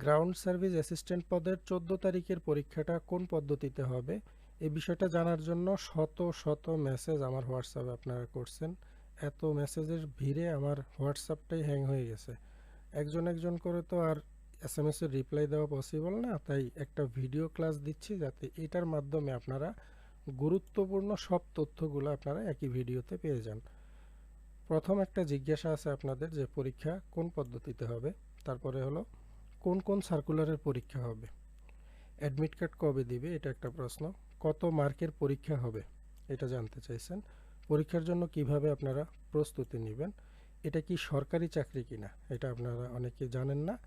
Ground service assistant পদের চোদ্দ তারিখের পরীক্ষাটা কোন পদ্ধতিতে হবে? এই বিষয়টা জানার জন্য শত শত মেসেজ আমার হোয়াটসঅ্যাপে আপনারা করছেন। এত মেসেজের ভিড়ে আমার হোয়াটসঅ্যাপটাই হ্যাং হয়ে গেছে। একজন একজন করে তো আর এস এম এসের রিপ্লাই দেওয়া পসিবল না, তাই একটা ভিডিও ক্লাস দিচ্ছি যাতে এটার মাধ্যমে আপনারা গুরুত্বপূর্ণ সব তথ্যগুলো আপনারা একই ভিডিওতে পেয়ে যান। প্রথম একটা জিজ্ঞাসা আছে আপনাদের যে পরীক্ষা কোন পদ্ধতিতে হবে? তারপরে হলো কোন কোন সার্কুলারের পরীক্ষা হবে? অ্যাডমিট কার্ড কবে দিবে? এটা একটা প্রশ্ন। কত মার্কের পরীক্ষা হবে? এটা জানতে চাইছেন। পরীক্ষার জন্য কীভাবে আপনারা প্রস্তুতি নেবেন? এটা কি সরকারি চাকরি কিনা? এটা আপনারা অনেকে জানেন না।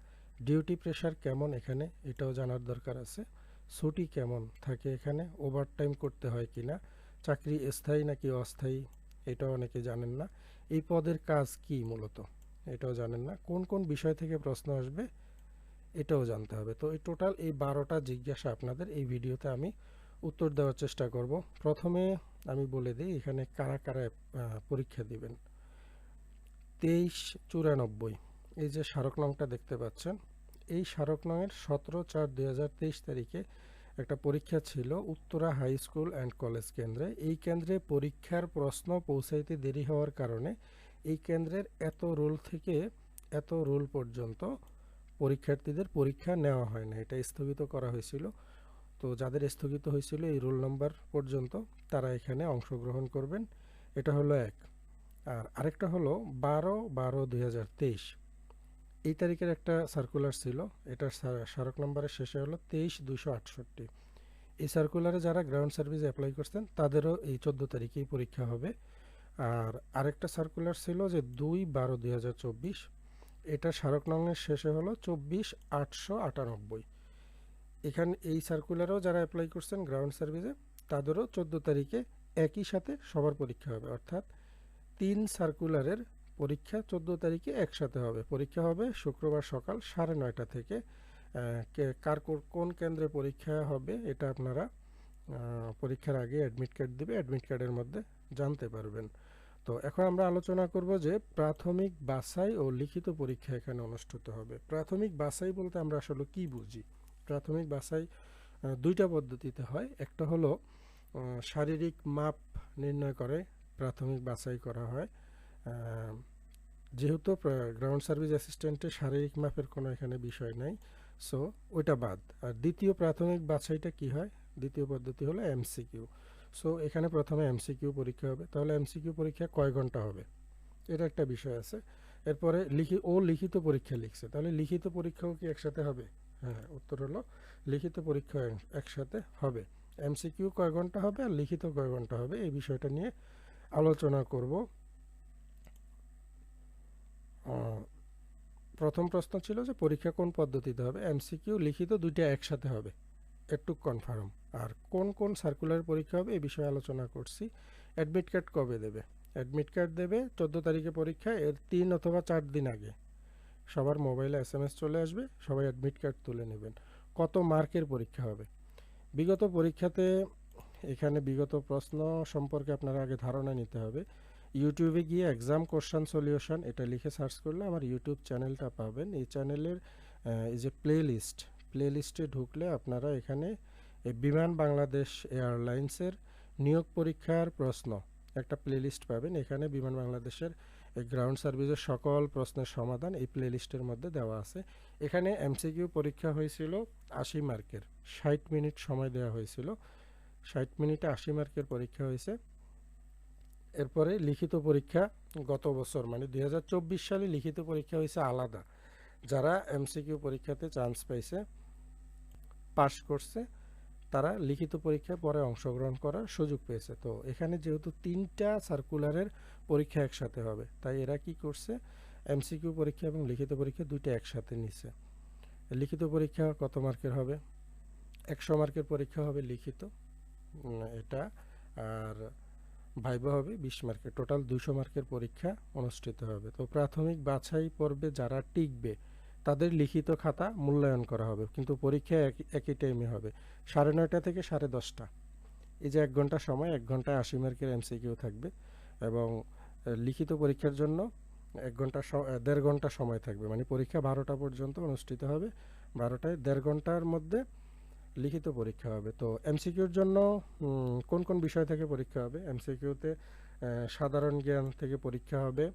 ডিউটি প্রেশার কেমন এখানে? এটাও জানার দরকার আছে। ছুটি কেমন থাকে এখানে? ওভারটাইম করতে হয় কিনা? চাকরি স্থায়ী নাকি অস্থায়ী? এটাও অনেকে জানেন না। এই পদের কাজ কি মূলত? এটাও জানেন না। কোন কোন বিষয় থেকে প্রশ্ন আসবে? এটাও জানতে হবে। তো এই টোটাল এই বারোটা জিজ্ঞাসা আপনাদের এই ভিডিওতে আমি উত্তর দেওয়ার চেষ্টা করব। প্রথমে আমি বলে দিই, এখানে কারা কারা পরীক্ষা দিবেন? তেইশ চুরানব্বই, এই যে স্মারক নংটা দেখতে পাচ্ছেন, এই স্মারক নংয়ের সতেরো চার দুই তারিখে একটা পরীক্ষা ছিল Uttara high school and college কেন্দ্রে। এই কেন্দ্রে পরীক্ষার প্রশ্ন পৌঁছাইতে দেরি হওয়ার কারণে এই কেন্দ্রের এত রোল থেকে, এত রোল পর্যন্ত পরীক্ষার্থীদের পরীক্ষা নেওয়া হয় না, এটা স্থগিত করা হয়েছিল। তো যাদের স্থগিত হয়েছিল এই রোল নাম্বার পর্যন্ত তারা এখানে অংশগ্রহণ করবেন। এটা হলো এক। আর আরেকটা হলো বারো বারো দুই এই তারিখের একটা সার্কুলার ছিল, এটার স্মারক নম্বরের শেষে হলো তেইশ দুশো আটষট্টি। এই সার্কুলারে যারা গ্রাউন্ড সার্ভিস অ্যাপ্লাই করছেন, তাদেরও এই চোদ্দ তারিখেই পরীক্ষা হবে। আর আরেকটা সার্কুলার ছিল যে দুই বারো দুই এটা স্মারক নংয়ের শেষে হলো চব্বিশ আটশো আটানব্বই। এখানে এই সার্কুলারেও যারা অ্যাপ্লাই করছেন গ্রাউন্ড সার্ভিসে তাদেরও চোদ্দ তারিখে একই সাথে সবার পরীক্ষা হবে। অর্থাৎ তিন সার্কুলারের পরীক্ষা চোদ্দ তারিখে একসাথে হবে। পরীক্ষা হবে শুক্রবার সকাল সাড়ে নয়টা থেকে। কোর- কোন কেন্দ্রে পরীক্ষা হবে এটা আপনারা পরীক্ষার আগে অ্যাডমিট কার্ড দিবে। অ্যাডমিট কার্ডের মধ্যে জানতে পারবেন। তো এখন আমরা আলোচনা করব যে প্রাথমিক বাছাই ও লিখিত পরীক্ষা এখানে অনুষ্ঠিত হবে। প্রাথমিক বাছাই বলতে আমরা আসলে কি বুঝি? প্রাথমিক বাছাই দুইটা পদ্ধতিতে হয়। একটা হলো শারীরিক মাপ নির্ণয় করে প্রাথমিক বাছাই করা হয়। যেহেতু গ্রাউন্ড সার্ভিস অ্যাসিস্ট্যান্টের শারীরিক মাপের কোনো এখানে বিষয় নাই সো ওইটা বাদ। আর দ্বিতীয় প্রাথমিক বাছাইটা কি হয়? দ্বিতীয় পদ্ধতি হলো এমসিকিউ সো এখানে প্রথমে এমসিকিউ পরীক্ষা হবে। তাহলে এমসিকিউ পরীক্ষা কয় ঘণ্টা হবে? এটা একটা বিষয় আছে। এরপরে লিখি ও লিখিত পরীক্ষা লিখছে। তাহলে লিখিত পরীক্ষাও কি একসাথে হবে? হ্যাঁ উত্তর হলো লিখিত পরীক্ষা একসাথে হবে। এমসিকিউ কয় ঘণ্টা হবে আর লিখিত কয় ঘণ্টা হবে? এই বিষয়টা নিয়ে আলোচনা করব। প্রথম প্রশ্ন ছিল যে পরীক্ষা কোন পদ্ধতিতে হবে? এমসিকিউ লিখিত দুইটা একসাথে হবে। একটু কনফার্ম আর কোন কোন সার্কুলার পরীক্ষা হবে এই বিষয়ে আলোচনা করছি। অ্যাডমিট কার্ড কবে দেবে? অ্যাডমিট কার্ড দেবে চোদ্দ তারিখে পরীক্ষা, এর তিন অথবা চার দিন আগে। সবার মোবাইলে এস এম এস চলে আসবে, সবাই অ্যাডমিট কার্ড তুলে নেবেন। কত মার্কের পরীক্ষা হবে? বিগত পরীক্ষাতে এখানে বিগত প্রশ্ন সম্পর্কে আপনারা আগে ধারণা নিতে হবে। ইউটিউবে গিয়ে এক্সাম কোশ্চান সলিউশন এটা লিখে সার্চ করলে আমার ইউটিউব চ্যানেলটা পাবেন। এই চ্যানেলের এই যে প্লে লিস্ট প্লে লিস্টে ঢুকলে আপনারা এখানে বিমান বাংলাদেশ এয়ারলাইন্সের নিয়োগ পরীক্ষার প্রশ্ন একটা প্লে লিস্ট পাবেন। এখানে বিমান বাংলাদেশের গ্রাউন্ড সার্ভিসের সকল প্রশ্নের সমাধান এই প্লে লিস্টের মধ্যে দেওয়া আছে। এখানে এমসিকিউ পরীক্ষা হয়েছিল আশি মার্কের, ষাট মিনিট সময় দেওয়া হয়েছিল। ষাট মিনিটে আশি মার্কের পরীক্ষা হয়েছে। এরপরে লিখিত পরীক্ষা গত বছর মানে দুই হাজার চব্বিশ সালে লিখিত পরীক্ষা হয়েছে আলাদা। যারা এমসিকিউ পরীক্ষাতে চান্স পাইছে পাশ করছে, তারা লিখিত পরীক্ষায় পরে অংশগ্রহণ করার সুযোগ পেয়েছে। তো এখানে যেহেতু তিনটা সার্কুলারের পরীক্ষা একসাথে হবে, তাই এরা কি করছে এমসিকিউ পরীক্ষা এবং লিখিত পরীক্ষা দুইটা একসাথে নিছে লিখিত পরীক্ষা কত মার্কের হবে? একশো মার্কের পরীক্ষা হবে লিখিত এটা, আর ভাইবা হবে বিশ মার্কের। টোটাল দুশো মার্কের পরীক্ষা অনুষ্ঠিত হবে। তো প্রাথমিক বাছাই পর্বে যারা টিকবে তাদের লিখিত খাতা মূল্যায়ন করা হবে, কিন্তু পরীক্ষা একই- একই টাইমে হবে। সাড়ে নয়টা থেকে সাড়ে দশটা। এই যে এক ঘণ্টা সময়, এক ঘন্টায় আশি মার্কের এমসিকিউ থাকবে এবং লিখিত পরীক্ষার জন্য এক ঘণ্টা দেড় ঘণ্টা সময় থাকবে। মানে পরীক্ষা বারোটা পর্যন্ত অনুষ্ঠিত হবে। বারোটায় দেড় ঘণ্টার মধ্যে লিখিত পরীক্ষা হবে। তো এমসিকিউর জন্য কোন কোন বিষয় থেকে পরীক্ষা হবে? এমসিকিউতে সাধারণ জ্ঞান থেকে পরীক্ষা হবে।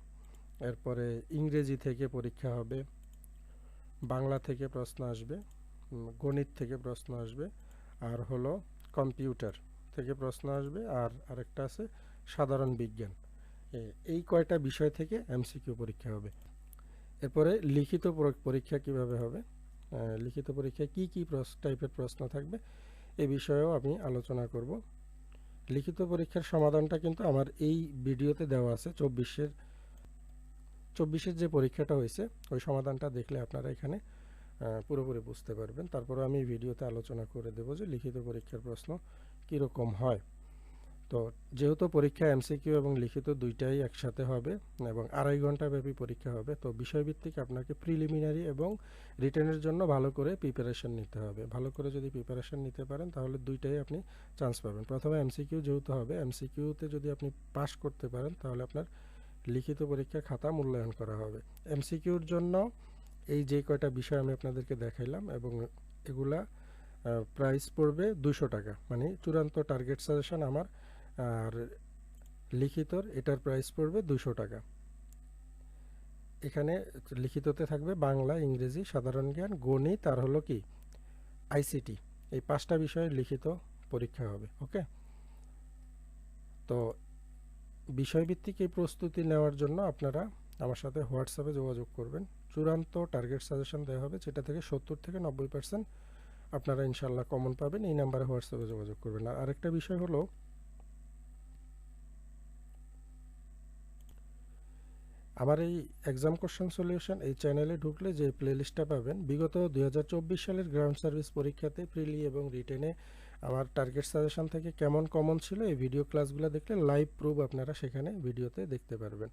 এরপরে ইংরেজি থেকে পরীক্ষা হবে। বাংলা থেকে প্রশ্ন আসবে গণিত থেকে প্রশ্ন আসবে, আর হলো কম্পিউটার থেকে প্রশ্ন আসবে, আর আরেকটা আছে সাধারণ বিজ্ঞান। এই কয়টা বিষয় থেকে এমসিকিউ পরীক্ষা হবে। এরপরে লিখিত পরীক্ষা কীভাবে হবে? লিখিত পরীক্ষায় কি কি টাইপের প্রশ্ন থাকবে, এ বিষয়েও আমি আলোচনা করব। লিখিত পরীক্ষার সমাধানটা কিন্তু আমার এই ভিডিওতে দেওয়া আছে, চব্বিশের চব্বিশের যে পরীক্ষাটা হয়েছে, ওই সমাধানটা দেখলে আপনারা এখানে পুরোপুরি বুঝতে পারবেন। তারপরে আমি ভিডিওতে আলোচনা করে দেবো যে লিখিত পরীক্ষার প্রশ্ন কীরকম হয়। তো যেহেতু পরীক্ষা এমসিকিউ এবং লিখিত দুইটাই একসাথে হবে এবং আড়াই ঘণ্টা ব্যাপী পরীক্ষা হবে, তো বিষয়ভিত্তিক আপনাকে প্রিলিমিনারি এবং রিটার্নের জন্য ভালো করে প্রিপারেশন নিতে হবে। ভালো করে যদি প্রিপারেশন নিতে পারেন, তাহলে দুইটাই আপনি চান্স পাবেন। প্রথমে এমসিকিউ যেহেতু হবে, এমসিকিউতে যদি আপনি পাশ করতে পারেন, তাহলে আপনার লিখিত পরীক্ষার খাতা মূল্যায়ন করা হবে। এমসিকিউর জন্য এই যে কয়টা বিষয় আমি আপনাদেরকে দেখাইলাম এবং এগুলা প্রাইস পড়বে দুশো টাকা। মানে চূড়ান্ত টার্গেট সাজেশন আমার, আর লিখিতর এটার প্রাইস পড়বে দুশো টাকা। এখানে লিখিততে থাকবে বাংলা, ইংরেজি, সাধারণ জ্ঞান, গণিত আর হলো কি? আইসিটি এই পাঁচটা বিষয়ে লিখিত পরীক্ষা হবে, ওকে? তো বিষয়ভিত্তিক এই প্রস্তুতি নেওয়ার জন্য আপনারা আমার সাথে হোয়াটসঅ্যাপে যোগাযোগ করবেন। চূড়ান্ত টার্গেট সাজেশন দেওয়া হবে যেটা থেকে সত্তর থেকে নব্বই পার্সেন্ট আপনারা ইনশাল্লাহ কমন পাবেন। এই নাম্বারে হোয়াটসঅ্যাপে যোগাযোগ করবেন। আর আরেকটা বিষয় হলো, আমার এই এক্সাম কোশ্চেন সলিউশন এই চ্যানেলে ঢুকলে যে প্লেলিস্টটা পাবেন, বিগত দুই হাজার চব্বিশ সালের গ্রাউন্ড সার্ভিস পরীক্ষাতে প্রিলি এবং রিটেনে আমার টার্গেট সাজেশন থেকে কেমন কমন ছিল এই ভিডিও ক্লাসগুলো দেখলে লাইভ প্রুফ আপনারা সেখানে ভিডিওতে দেখতে পারবেন।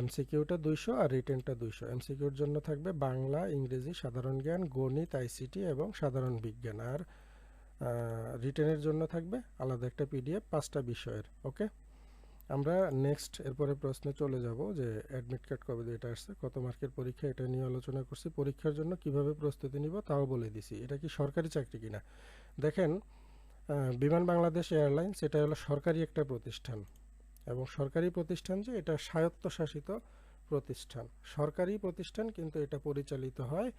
এমসিকিউটা দুইশো আর রিটেনটা দুইশো। এমসিকিউর জন্য থাকবে বাংলা, ইংরেজি, সাধারণ জ্ঞান, গণিত আইসিটি এবং সাধারণ বিজ্ঞান। আর রিটেনের জন্য থাকবে আলাদা একটা পিডিএফ পাঁচটা বিষয়ের ওকে আমরা নেক্সট এরপরে প্রশ্নে চলে যাব যে অ্যাডমিট কার্ড কবে এটা আসছে, কত মার্কের পরীক্ষা এটা নিয়ে আলোচনা করছি, পরীক্ষার জন্য কীভাবে প্রস্তুতি নিব তাও বলে দিছি, এটা কি সরকারি চাকরি কিনা? দেখেন বিমান বাংলাদেশ এয়ারলাইন্স এটা হলো সরকারি একটা প্রতিষ্ঠান এবং সরকারি প্রতিষ্ঠান যে এটা স্বায়ত্তশাসিত প্রতিষ্ঠান। সরকারি প্রতিষ্ঠান কিন্তু এটা পরিচালিত হয়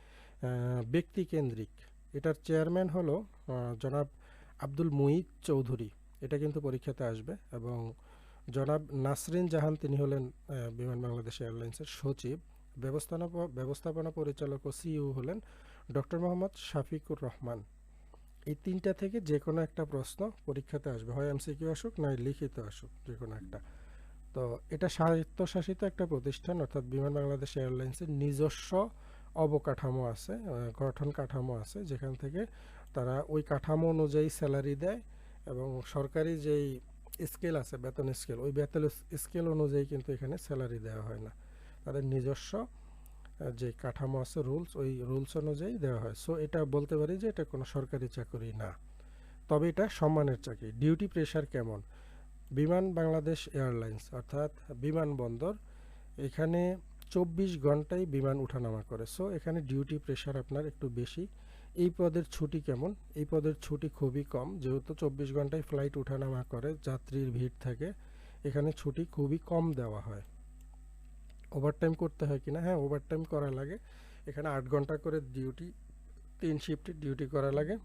ব্যক্তিকেন্দ্রিক। এটার চেয়ারম্যান হলো জনাব আব্দুল মুঈদ চৌধুরী। এটা কিন্তু পরীক্ষাতে আসবে এবং জনাব নাসরিন জাহান, তিনি হলেন বিমান বাংলাদেশ এয়ারলাইন্সের সচিব। ব্যবস্থাপনা ব্যবস্থাপনা পরিচালক ও সিইও হলেন ডক্টর মোহাম্মদ শাফিকুর রহমান। এই তিনটা থেকে যে কোনো একটা প্রশ্ন পরীক্ষাতে আসবে। হয় এমসিকিউ আসুক নয় লিখিত আসুক, যে কোনো একটা। তো এটা স্বায়ত্তশাসিত একটা প্রতিষ্ঠান, অর্থাৎ বিমান বাংলাদেশ এয়ারলাইন্সের নিজস্ব অবকাঠামো আছে গঠন কাঠামো আছে, যেখান থেকে তারা ওই কাঠামো অনুযায়ী স্যালারি দেয় এবং সরকারি যেই স্কেল আছে, বেতন স্কেল। ওই বেতন স্কেল অনুযায়ী কিন্তু এখানে স্যালারি দেওয়া হয় না। তাদের নিজস্ব যে কাঠামো আছে রুলস ওই রুলস অনুযায়ী দেওয়া হয়। সো এটা বলতে পারি যে এটা কোনো সরকারি চাকরি না। তবে এটা সম্মানের চাকরি ডিউটি প্রেশার কেমন? বিমান বাংলাদেশ এয়ারলাইন্স অর্থাৎ বিমানবন্দর, এখানে চব্বিশ ঘন্টায় বিমান উঠানামা করে। সো এখানে ডিউটি প্রেশার আপনার একটু বেশি। এই পদের ছুটি কেমন? এই পদের ছুটি খুবই কম। যেহেতু চব্বিশ ঘন্টায় ফ্লাইট উঠানামা করে, যাত্রীর ভিড় থাকে, এখানে ছুটি খুবই কম দেওয়া হয়। ওভারটাইম করতে হয় কিনা? হ্যাঁ ওভারটাইম করা লাগে। এখানে আট ঘণ্টা করে ডিউটি তিন শিফটে ডিউটি করা লাগে।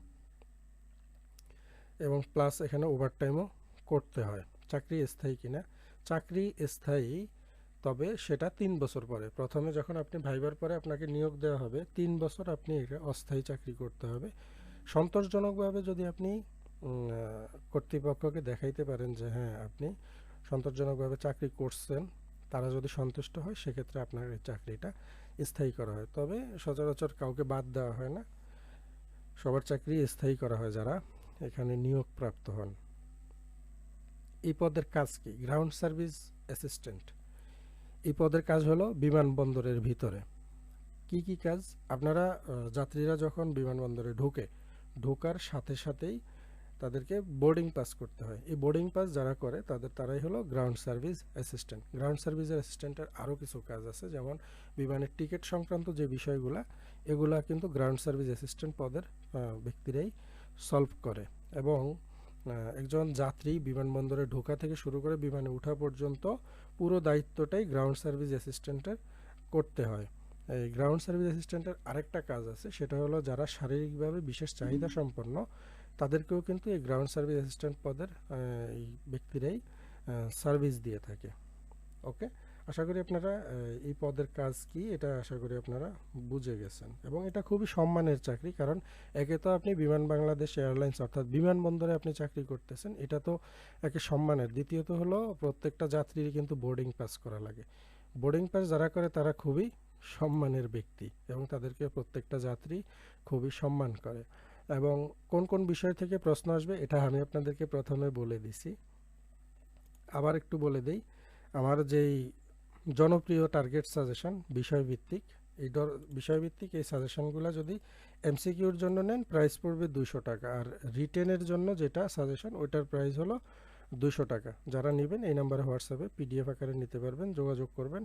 এবং প্লাস এখানে ওভারটাইমও করতে হয়। চাকরি স্থায়ী কিনা? চাকরি স্থায়ী তবে সেটা তিন বছর পরে। প্রথমে যখন আপনি ভাইবার পরে আপনাকে নিয়োগ দেওয়া হবে, তিন বছর আপনি অস্থায়ী চাকরি করতে হবে। সন্তোষজনকভাবে যদি আপনি কর্তৃপক্ষকে দেখাইতে পারেন যে হ্যাঁ আপনি সন্তোষজনকভাবে চাকরি করছেন, তারা যদি সন্তুষ্ট হয়, সেক্ষেত্রে আপনার এই চাকরিটা স্থায়ী করা হয়। তবে সচরাচর কাউকে বাদ দেওয়া হয় না। সবার চাকরি স্থায়ী করা হয় যারা এখানে নিয়োগপ্রাপ্ত হন। এই পদের কাজ কি? গ্রাউন্ড সার্ভিস অ্যাসিস্ট্যান্ট এই পদের কাজ হলো বিমানবন্দরের ভিতরে। কি কি কাজ? আপনারা যাত্রীরা যখন বিমানবন্দরে ঢোকে, ঢোকার সাথে সাথেই তাদেরকে বোর্ডিং পাস করতে হয়। এই বোর্ডিং পাস যারা করে, তাদের, তারাই হলো গ্রাউন্ড সার্ভিস অ্যাসিস্ট্যান্ট। গ্রাউন্ড সার্ভিসের অ্যাসিস্ট্যান্টের আরও কিছু কাজ আছে, যেমন বিমানের টিকিট সংক্রান্ত যে বিষয়গুলো, এগুলা কিন্তু গ্রাউন্ড সার্ভিস অ্যাসিস্ট্যান্ট পদের ব্যক্তিরাই সলভ করে। এবং একজন যাত্রী বিমানবন্দরে ঢোকা থেকে শুরু করে বিমানে ওঠা পর্যন্ত পুরো দায়িত্বটাই গ্রাউন্ড সার্ভিস অ্যাসিস্ট্যান্টের করতে হয়। এই গ্রাউন্ড সার্ভিস অ্যাসিস্ট্যান্টের আরেকটা কাজ আছে, সেটা হলো যারা শারীরিকভাবে বিশেষ চাহিদা সম্পন্ন, তাদেরকেও কিন্তু এই গ্রাউন্ড সার্ভিস অ্যাসিস্ট্যান্ট পদের এই ব্যক্তিরাই সার্ভিস দিয়ে থাকে। ওকে আশা করি আপনারা এই পদের কাজ কি এটা আশা করি আপনারা বুঝে গেছেন। এবং এটা খুবই সম্মানের চাকরি, কারণ একে তো আপনি বিমান বাংলাদেশ এয়ারলাইন্স অর্থাৎ বিমানবন্দরে আপনি চাকরি করতেছেন, এটা তো একে সম্মানের। দ্বিতীয়ত হলো, প্রত্যেকটা যাত্রীর কিন্তু বোর্ডিং পাস করা লাগে। বোর্ডিং পাস যারা করে তারা খুবই সম্মানের ব্যক্তি এবং তাদেরকে প্রত্যেকটা যাত্রী খুবই সম্মান করে। এবং কোন কোন বিষয় থেকে প্রশ্ন আসবে এটা আমি আপনাদেরকে প্রথমে বলে দিছি। আবার একটু বলে দেই, আমার যেই জনপ্রিয় টার্গেট সাজেশন বিষয়ভিত্তিক। এই বিষয়ভিত্তিক এই সাজেশনগুলো যদি এমসিকিউর জন্য নেন প্রাইস পড়বে দুশো টাকা। আর রিটেনের জন্য যেটা সাজেশন ওইটার প্রাইস হলো দুশো টাকা। যারা নেবেন, এই নাম্বারে হোয়াটসঅ্যাপে পিডিএফ আকারে নিতে পারবেন, যোগাযোগ করবেন।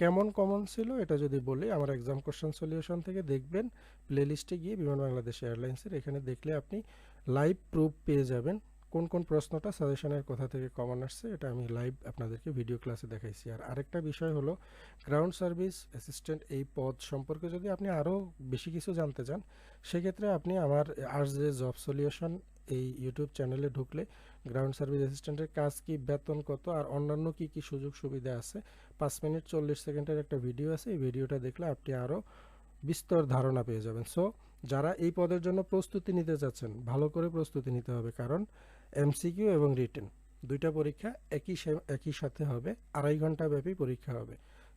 কেমন কমন ছিল এটা যদি বলি, আমার এক্সাম কোশ্চেন সলিউশন থেকে দেখবেন। প্লেলিস্টে গিয়ে বিমান বাংলাদেশ এয়ারলাইন্সের এখানে দেখলে আপনি লাইভ প্রুফ পেয়ে যাবেন। কোন কোন প্রশ্নটা সাজেশনের কোথা থেকে কমন আসছে, এটা আমি লাইভ আপনাদেরকে ভিডিও ক্লাসে দেখাইছি। আর আরেকটা বিষয় হলো গ্রাউন্ড সার্ভিস অ্যাসিস্ট্যান্ট এই পদ সম্পর্কে যদি আপনি আরও বেশি কিছু জানতে চান, সেক্ষেত্রে আপনি আমার আর যে জব সলিউশন এই ইউটিউব চ্যানেলে ঢুকলে গ্রাউন্ড সার্ভিস অ্যাসিস্ট্যান্টের কাজ কি, বেতন কত, আর অন্যান্য কি কি সুযোগ সুবিধা আছে, পাঁচ মিনিট চল্লিশ সেকেন্ডের একটা ভিডিও আছে, এই ভিডিওটা দেখলে আপনি আরও বিস্তর ধারণা পেয়ে যাবেন। সো যারা এই পদের জন্য প্রস্তুতি নিতে চাচ্ছেন, ভালো করে প্রস্তুতি নিতে হবে। কারণ এমসিকিউ এবং রিটেন। দুইটা পরীক্ষা একই একই সাথে হবে, আড়াই ঘণ্টা ব্যাপী পরীক্ষা হবে।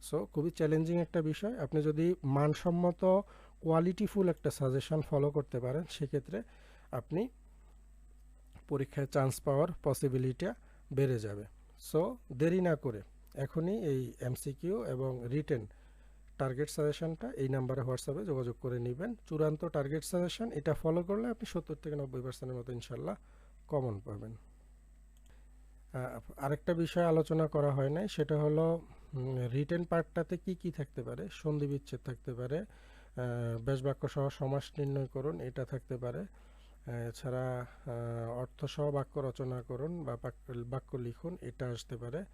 সো খুবই চ্যালেঞ্জিং একটা বিষয়। আপনি যদি মানসম্মত কোয়ালিটিফুল একটা সাজেশন ফলো করতে পারেন, সেক্ষেত্রে আপনি পরীক্ষায় চান্স পাওয়ার পসিবিলিটিটা বেড়ে যাবে। সো দেরি না করে এখনই এই এমসিকিউ এবং রিটেন টার্গেট সাজেশনটা এই নাম্বারে হোয়াটসঅ্যাপে যোগাযোগ করে নেবেন। চূড়ান্ত টার্গেট সাজেশন এটা ফলো করলে আপনি সত্তর থেকে নব্বই পার্সেন্টের মতো ইনশাল্লাহ কমন পাবেন। আরেকটা বিষয় আলোচনা করা হয় নাই, সেটা হলো রিটেন পার্টটাতে কি কি থাকতে পারে? সন্ধি বিচ্ছেদ থাকতে পারে বেশ বাক্য সহ সমাস নির্ণয় করুন, এটা থাকতে পারে। এছাড়া অর্থ সহ বাক্য রচনা করুন বা বাক্য- লিখুন, এটা আসতে পারে।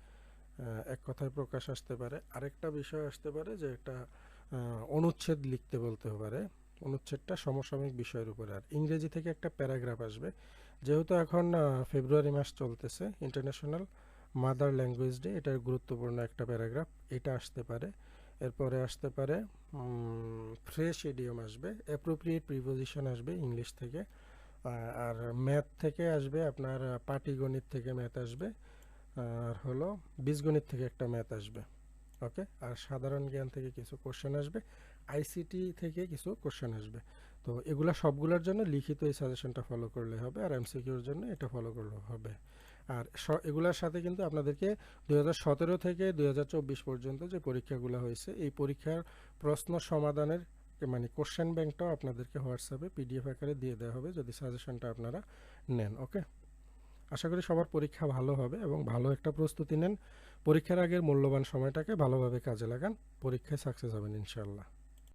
এক কথায় প্রকাশ আসতে পারে। আরেকটা বিষয় আসতে পারে যে একটা অনুচ্ছেদ লিখতে বলতে পারে। অনুচ্ছেদটা সমসাময়িক বিষয়ের উপরে। আর ইংরেজি থেকে একটা প্যারাগ্রাফ আসবে। যেহেতু এখন ফেব্রুয়ারি মাস চলতেছে ইন্টারন্যাশনাল মাদার ল্যাঙ্গুয়েজ ডে এটার গুরুত্বপূর্ণ একটা প্যারাগ্রাফ, এটা আসতে পারে। এরপরে আসতে পারে ফ্রেশ এডিয়ম আসবে অ্যাপ্রোপ্রিয়েট প্রিপোজিশন আসবে ইংলিশ থেকে আর ম্যাথ থেকে আসবে আপনার পাটিগণিত থেকে ম্যাথ আসবে, আর হলো বীজগণিত থেকে একটা ম্যাথ আসবে ওকে আর সাধারণ জ্ঞান থেকে কিছু কোশ্চেন আসবে আইসিটি থেকে কিছু কোশ্চেন আসবে। তো এগুলা সবগুলোর জন্য লিখিত এই সাজেশনটা ফলো করলে হবে আর এমসিকিউর জন্য এটা ফলো করলে হবে। আর এগুলার সাথে কিন্তু আপনাদেরকে দুই থেকে দু হাজার চব্বিশ পর্যন্ত যে পরীক্ষাগুলো হয়েছে, এই পরীক্ষার প্রশ্ন সমাধানের মানে কোশ্চেন ব্যাংকটাও আপনাদেরকে হোয়াটসঅ্যাপে পিডিএফ আকারে দিয়ে দেওয়া হবে যদি সাজেশনটা আপনারা নেন ওকে আশা করি সবার পরীক্ষা ভালো হবে এবং ভালো একটা প্রস্তুতি নেন। পরীক্ষার আগের মূল্যবান সময়টাকে ভালোভাবে কাজে লাগান, পরীক্ষায় সাকসেস হবেন ইনশাল্লাহ